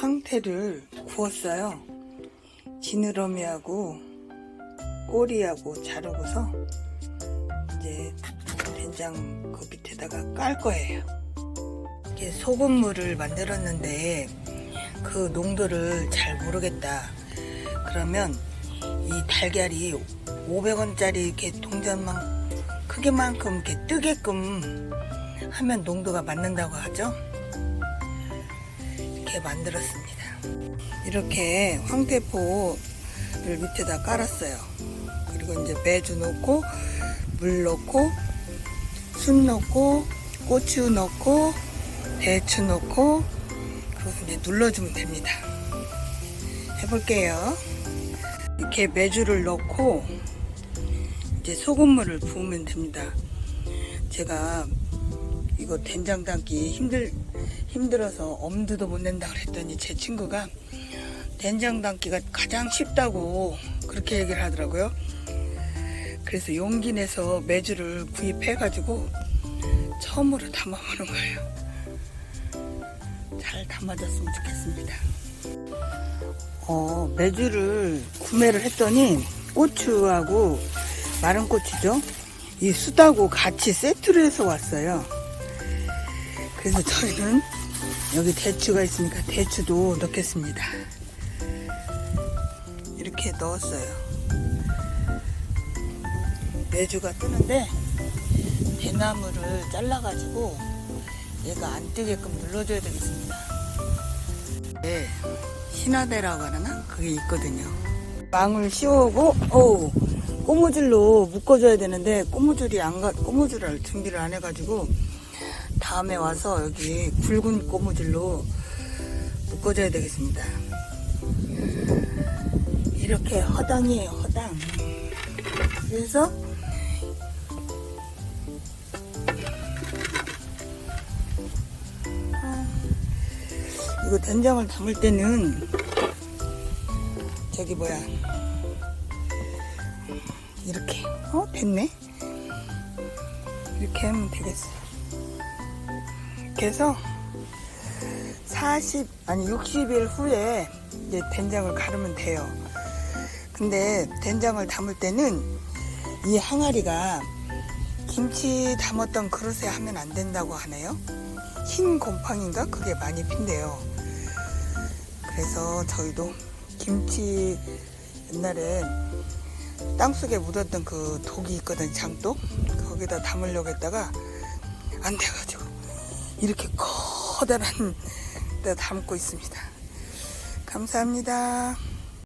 황태를 구웠어요. 지느러미하고 꼬리하고 자르고서 이제 된장 그 밑에다가 깔 거예요. 이게 소금물을 만들었는데 그 농도를 잘 모르겠다. 그러면 이 달걀이 500원짜리 이렇게 동전만 크기만큼 이렇게 뜨게끔 하면 농도가 맞는다고 하죠. 이렇게 만들었습니다. 이렇게 황태포를 밑에다 깔았어요. 그리고 이제 매주 넣고 물 넣고 순 넣고 고추 넣고 대추 넣고 그리고 이제 눌러주면 됩니다. 해볼게요. 이렇게 매주를 넣고 이제 소금물을 부으면 됩니다. 제가 이거 된장 담기 힘들 힘들어서 엄두도 못 낸다 그랬더니 제 친구가 된장 담기가 가장 쉽다고 그렇게 얘기를 하더라고요. 그래서 용기 내서 매주를 구입해가지고 처음으로 담아보는 거예요. 잘 담아졌으면 좋겠습니다. 어, 매주를 구매를 했더니 고추하고 마른 고추죠. 이 숯하고 같이 세트로 해서 왔어요. 그래서 저희는 여기 대추가 있으니까 대추도 넣겠습니다. 이렇게 넣었어요. 매주가 뜨는데 대나무를 잘라가지고 얘가 안 뜨게끔 눌러줘야 되겠습니다. 네, 신화대라고 하나? 그게 있거든요. 망을 씌우고, 오, 고무줄로 묶어줘야 되는데, 고무줄이 안 가, 고무줄을 준비를 안 해가지고, 다음에 와서 여기 굵은 고무줄로 묶어줘야 되겠습니다. 이렇게 허당이에요, 허당. 그래서, 이거 된장을 담을 때는 저기 뭐야 이렇게 어 됐네 이렇게 하면 되겠어 그래서 40 아니 60일 후에 이제 된장을 가르면 돼요. 근데 된장을 담을 때는 이 항아리가 김치 담았던 그릇에 하면 안 된다고 하네요. 흰 곰팡인가? 그게 많이 핀대요. 그래서 저희도 김치 옛날에 땅속에 묻었던 그 독이 있거든 장독. 거기다 담으려고 했다가 안 돼가지고 이렇게 커다란 데 담고 있습니다. 감사합니다